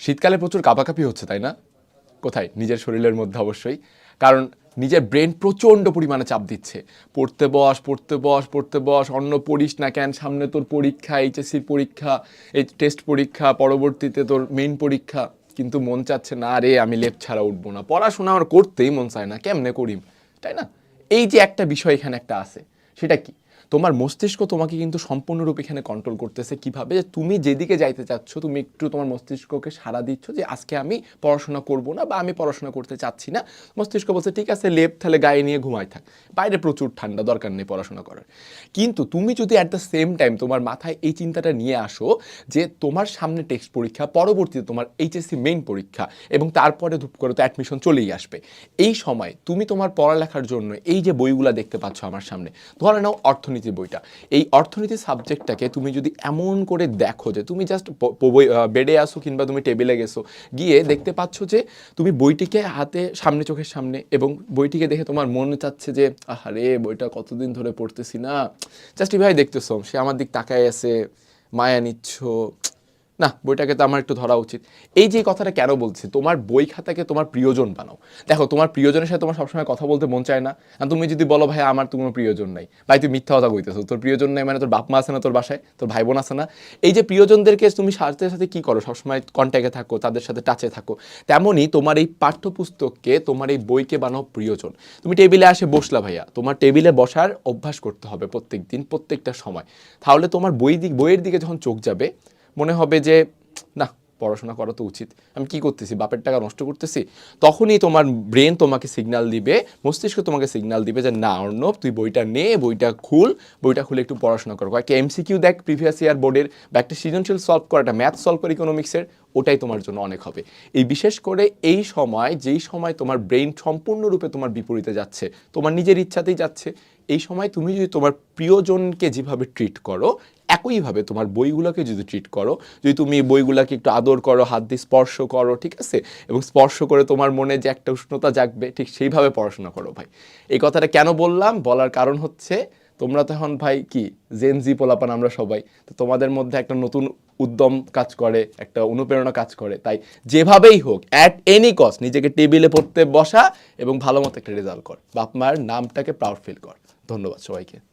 শীতকালে প্রচুর কাঁপাকাঁপি হচ্ছে, তাই না? কোথায়? নিজের শরীরের মধ্যে অবশ্যই। কারণ নিজের ব্রেন প্রচণ্ড পরিমাণে চাপ দিচ্ছে। পড়তে বস পড়তে বস পড়তে বস অন্য পড়িস না কেন, সামনে তোর পরীক্ষা এইচএসসির পরীক্ষা, এই টেস্ট পরীক্ষা, পরবর্তীতে তোর মেইন পরীক্ষা। কিন্তু মন চাচ্ছে, না রে, আমি লেপ ছাড়া উঠবো না। পড়াশোনা আমার করতেই মন চায় না, কেমনে করিম? তাই না? এই যে একটা বিষয় এখানে একটা আছে, সেটা কি? তোমার মস্তিষ্ক তোমাকে কিন্তু সম্পূর্ণরূপে এখানে কন্ট্রোল করতেছে কীভাবে? যে তুমি যেদিকে যাইতে চাচ্ছ, তুমি একটু তোমার মস্তিষ্ককে সাড়া দিচ্ছ যে আজকে আমি পড়াশোনা করব না বা আমি পড়াশোনা করতে চাচ্ছি না। মস্তিষ্ক বলছে, ঠিক আছে, লেপ, তাহলে গায়ে নিয়ে ঘুমাই থাক। বাইরে প্রচুর ঠান্ডা, দরকার নেই পড়াশোনা করার। কিন্তু তুমি যদি অ্যাট দ্য সেম টাইম তোমার মাথায় এই চিন্তাটা নিয়ে আসো যে তোমার সামনে টেক্সট পরীক্ষা, পরবর্তীতে তোমার এইচএসসি মেইন পরীক্ষা এবং তারপরে ধূপ করে তো অ্যাডমিশন চলেই আসবে। এই সময় তুমি তোমার পড়ালেখার জন্য এই যে বইগুলা দেখতে পাচ্ছ আমার সামনে, ধরে নাও অর্থনীতি বইটা। এই অর্থনীতি সাবজেক্টটাকে তুমি যদি এমন করে দেখো যে তুমি জাস্ট বেডে আসো কিংবা তুমি টেবিলে গেছো, গিয়ে দেখতে পাচ্ছ যে তুমি বইটিকে হাতে সামনে চোখের সামনে এবং বইটিকে দেখে তোমার মনে চাচ্ছে যে, আহারে, বইটা কতদিন ধরে পড়তেছি না? জাস্ট এভাবে দেখতেছো। সে আমার দিক তাকায় আছে, মায়া নিচ্ছ না, বইটাকে তো আমার একটু ধরা উচিত। এই যে কথাটা কেন বলছি? তোমার বই খাতাকে তোমার প্রিয়জন বানাও। দেখো, তোমার প্রিয়জনের সাথে তোমার সবসময় কথা বলতে মন চায় না। আর তুমি যদি বলো, ভাই, আমার তো কোনো প্রিয়জন নাই। ভাই, তুই মিথ্যা কথা কইতেছো। তোর প্রিয়জন নাই মানে তোর বাপ মা আছে না তোর বাসায়? তোর ভাই বোন আছে না? এই যে প্রিয়জনদেরকে তুমি সাথে সাথে কি করো? সবসময় কন্ট্যাক্টে থাকো, তাদের সাথে টাচে থাকো। তেমনই তোমার এই পাঠ্যপুস্তককে, তোমার এই বইকে বানাও প্রিয়জন। তুমি টেবিলে আসে বসলা, ভাইয়া। তোমার টেবিলে বসার অভ্যাস করতে হবে প্রত্যেক দিন প্রত্যেকটা সময়। তাহলে তোমার বই দিক, বইয়ের দিকে যখন চোখ যাবে মনে হবে যে, না, পড়াশোনা করা তো উচিত। আমি কি করতেছি? বাপের টাকা নষ্ট করতেছি? তখনই তোমার ব্রেন তোমাকে সিগনাল দিবে, মস্তিষ্ক তোমাকে সিগনাল দিবে যে, না, অর্ণব, তুই বইটা নে, বইটা খুল, বইটা খুলে একটু পড়াশোনা কর। কয়েকটা এমসিকিউ দেখ প্রিভিয়াস ইয়ার বোর্ডের বা একটা সৃজনশীল সলভ করা একটা ম্যাথ সলভ করে ইকোনমিক্সের ওটাই তোমার জন্য অনেক হবে। এই বিশেষ করে এই সময়, যেই সময় তোমার ব্রেন সম্পূর্ণরূপে তোমার বিপরীতে যাচ্ছে, তোমার নিজের ইচ্ছাতেই যাচ্ছে, এই সময় তুমি যদি তোমার প্রিয়জনকে যেভাবে ট্রিট করো, একইভাবে তোমার বইগুলোকে যদি ট্রিট করো, যদি তুমি বইগুলোকে একটু আদর করো, হাত দিয়ে স্পর্শ করো, ঠিক আছে? এবং স্পর্শ করে তোমার মনে যে একটা উষ্ণতা জাগবে, ঠিক সেইভাবে পড়াশোনা করো ভাই। এই কথাটা কেন বললাম? বলার কারণ হচ্ছে, তোমরা তো এখন ভাই কি জেনজি পোলাপান আমরা সবাই, তো তোমাদের মধ্যে একটা নতুন উদ্যম কাজ করে, একটা অনুপ্রেরণা কাজ করে। তাই যেভাবেই হোক অ্যাট এনি কস্ট নিজেকে টেবিলে পড়তে বসা এবং ভালো মতো একটা রেজাল্ট কর। বাপ মায়ের নামটাকে প্রাউড ফিল কর। ধন্যবাদ সবাইকে।